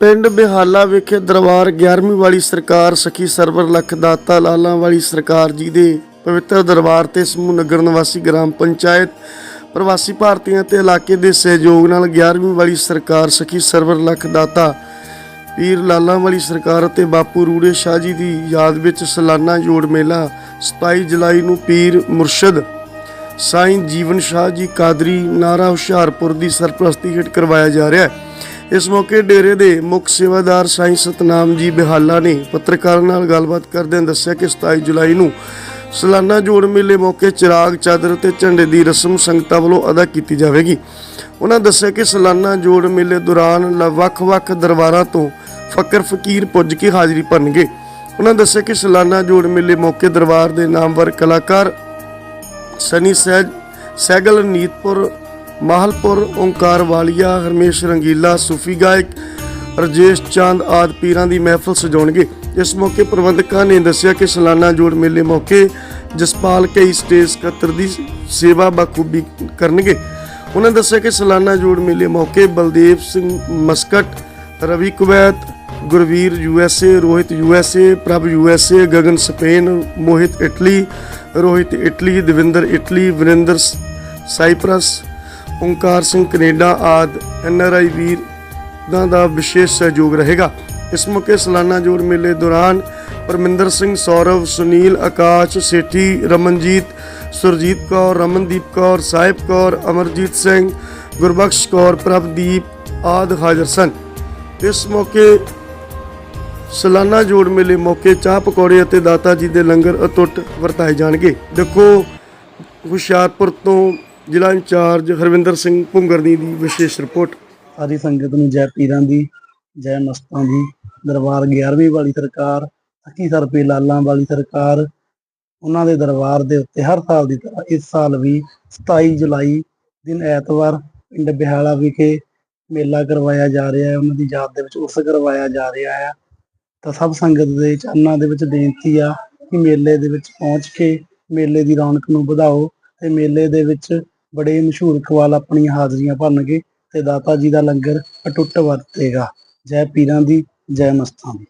ਪਿੰਡ ਬਿਹਾਲਾ ਵਿਖੇ ਦਰਬਾਰ 11ਵੀਂ ਵਾਲੀ ਸਰਕਾਰ ਸਖੀ ਸਰਵਰ ਲੱਖ ਦਾਤਾ ਲਾਲਾਂ ਵਾਲੀ ਸਰਕਾਰ ਜੀ ਦੇ ਪਵਿੱਤਰ ਦਰਬਾਰ ਤੇ ਸਮੂਹ ਨਗਰ ਨਿਵਾਸੀ ਗ੍ਰਾਮ ਪੰਚਾਇਤ ਪ੍ਰਵਾਸੀ ਭਾਰਤੀਆਂ ਤੇ ਇਲਾਕੇ ਦੇ ਸਹਿਯੋਗ ਨਾਲ 11ਵੀਂ ਵਾਲੀ ਸਰਕਾਰ ਸਖੀ ਸਰਵਰ ਲੱਖ ਦਾਤਾ ਪੀਰ ਲਾਲਾਂ ਵਾਲੀ ਸਰਕਾਰ ਅਤੇ ਬਾਪੂ ਰੂੜੇ ਸ਼ਾਹ ਜੀ ਦੀ ਯਾਦ ਵਿੱਚ ਸਾਲਾਨਾ ਜੋੜ ਮੇਲਾ 27 ਜੁਲਾਈ ਨੂੰ ਪੀਰ ਮੁਰਸ਼ਦ ਸਾਈਂ ਜੀਵਨ ਸ਼ਾਹ ਜੀ ਕਾਦਰੀ ਨਾਰਾ ਹੁਸ਼ਿਆਰਪੁਰ ਦੀ ਸਰਪ੍ਰਸਤੀ ਹੇਠ ਕਰਵਾਇਆ ਜਾ ਰਿਹਾ ਹੈ। ਇਸ ਮੌਕੇ ਡੇਰੇ ਦੇ ਮੁੱਖ ਸੇਵਾਦਾਰ ਸਾਈਂ ਸਤਨਾਮ ਜੀ ਬਿਹਾਲਾ ਨੇ ਪੱਤਰਕਾਰਾਂ ਨਾਲ ਗੱਲਬਾਤ ਕਰਦਿਆਂ ਦੱਸਿਆ ਕਿ 27 ਜੁਲਾਈ ਨੂੰ ਸਾਲਾਨਾ ਜੋੜ ਮੇਲੇ ਮੌਕੇ ਚਿਰਾਗ, ਚਾਦਰ ਤੇ ਝੰਡੇ ਦੀ ਰਸਮ ਸੰਗਤਾਂ ਵੱਲੋਂ ਅਦਾ ਕੀਤੀ ਜਾਵੇਗੀ। ਉਹਨਾਂ ਦੱਸਿਆ ਕਿ ਸਾਲਾਨਾ ਜੋੜ ਮੇਲੇ ਦੌਰਾਨ ਲ- ਵੱਖ-ਵੱਖ ਦਰਬਾਰਾਂ ਤੋਂ ਫਕਰ ਫਕੀਰ ਪੁੱਜ ਕੇ ਹਾਜ਼ਰੀ ਭਰਨਗੇ। ਉਹਨਾਂ ਦੱਸਿਆ ਕਿ ਸਾਲਾਨਾ ਜੋੜ ਮੇਲੇ ਮੌਕੇ ਦਰਬਾਰ ਦੇ ਨਾਮਵਰ ਕਲਾਕਾਰ ਸਨੀ ਸਹਿਜ ਸੈਗਲ ਨੀਤਪੁਰ ਮਾਹਲਪੁਰ ਓੰਕਾਰ ਵਾਲੀਆ, ਹਰਮੇਸ਼ ਰੰਗੀਲਾ, ਸੂਫੀ ਗਾਇਕ ਰਜੇਸ਼ ਚੰਦ ਆਦ ਪੀਰਾਂ ਦੀ ਮਹਿਫਲ ਸਜਾਉਣਗੇ। ਇਸ ਮੌਕੇ ਪ੍ਰਬੰਧਕਾਂ ਨੇ ਦੱਸਿਆ ਕਿ ਸਾਲਾਨਾ ਜੋੜ ਮੇਲੇ ਮੌਕੇ ਜਸਪਾਲ ਕਈ ਸਟੇਜ ਸਕੱਤਰ ਦੀ ਸੇਵਾ ਬਖੂਬੀ ਕਰਨਗੇ। ਉਹਨਾਂ ਦੱਸਿਆ ਕਿ ਸਾਲਾਨਾ ਜੋੜ ਮੇਲੇ ਮੌਕੇ Baldev Singh Muscat, Ravi Kuwait, Gurveer USA Rohit USA Prabh USA Gagan Spain, Mohit Italy, Rohit Italy, Davinder Italy, Virinder ਸ- ਸਾਈਪ੍ਰਸ ਓਂਕਾਰ ਸਿੰਘ ਕੈਨੇਡਾ ਆਦ ਐਨਆਰਆਈ ਵੀਰ ਦਾ ਦਾ ਵਿਸ਼ੇਸ਼ ਸਹਿਯੋਗ ਰਹੇਗਾ। ਇਸ ਮੌਕੇ ਸਾਲਾਨਾ ਜੋੜ ਮੇਲੇ ਦੌਰਾਨ ਪਰਮਿੰਦਰ ਸਿੰਘ ਸੌਰਵ, ਸੁਨੀਲ ਆਕਾਸ਼ ਸੇਠੀ, ਰਮਨਜੀਤ, ਸੁਰਜੀਤ ਕੌਰ, ਰਮਨਦੀਪ ਕੌਰ, ਸਾਹਿਬ ਕੌਰ, ਅਮਰਜੀਤ ਸਿੰਘ, ਗੁਰਬਖਸ਼ ਕੌਰ, ਪ੍ਰਭਦੀਪ ਆਦ ਹਾਜ਼ਰ ਸਨ। ਇਸ ਮੌਕੇ ਸਾਲਾਨਾ ਜੋੜ ਮੇਲੇ ਮੌਕੇ ਚਾਹ ਪਕੌੜੇ ਅਤੇ ਦਾਤਾ ਜੀ ਦੇ ਲੰਗਰ ਅਟੁੱਟ ਵਰਤਾਏ ਜਾਣਗੇ। ਦੇਖੋ ਹੁਸ਼ਿਆਰਪੁਰ ਤੋਂ ਜ਼ਿਲ੍ਹਾ ਇੰਚਾਰਜ ਹਰਵਿੰਦਰ ਸਿੰਘ ਭੁੰਗਰਨੀ ਦੀ ਵਿਸ਼ੇਸ਼ ਰਿਪੋਰਟ। ਸਾਰੀ ਸੰਗਤ ਨੂੰ ਜੈ ਪੀਰਾਂ ਦੀ, ਜੈ ਮਸਤਾਂ ਦੀ। ਦਰਬਾਰ 11ਵੀਂ ਵਾਲੀ ਸਰਕਾਰ, ਅੱਕੀ ਸਰਪੇ ਲਾਲਾਂ ਵਾਲੀ ਸਰਕਾਰ, ਉਹਨਾਂ ਦੇ ਦਰਬਾਰ ਦੇ ਉੱਤੇ ਹਰ ਸਾਲ ਦੀ ਤਰ੍ਹਾਂ ਇਸ ਸਾਲ ਵੀ 27 ਜੁਲਾਈ ਦਿਨ ਐਤਵਾਰ ਪਿੰਡ ਬਿਹਾਲਾ ਵਿਖੇ ਮੇਲਾ ਕਰਵਾਇਆ ਜਾ ਰਿਹਾ ਹੈ। ਉਹਨਾਂ ਦੀ ਯਾਦ ਦੇ ਵਿੱਚ ਉਸ ਕਰਵਾਇਆ ਜਾ ਰਿਹਾ ਹੈ। ਤਾਂ ਸਭ ਸੰਗਤ ਦੇ ਚਰਨਾਂ ਦੇ ਵਿੱਚ ਬੇਨਤੀ ਆ ਕਿ ਮੇਲੇ ਦੇ ਵਿੱਚ ਪਹੁੰਚ ਕੇ ਮੇਲੇ ਦੀ ਰੌਣਕ ਨੂੰ ਵਧਾਓ ਤੇ ਮੇਲੇ ਦੇ ਵਿੱਚ ਬੜੇ ਮਸ਼ਹੂਰ ਕਵਾਲ ਆਪਣੀਆਂ ਹਾਜ਼ਰੀਆਂ ਭਰਨਗੇ ਤੇ ਦਾਤਾ ਜੀ ਦਾ ਲੰਗਰ ਅਟੁੱਟ ਵਰਤੇਗਾ। ਜੈ ਪੀਰਾਂ ਦੀ ਜੈ ਮਸਤਾਂ ਦੀ।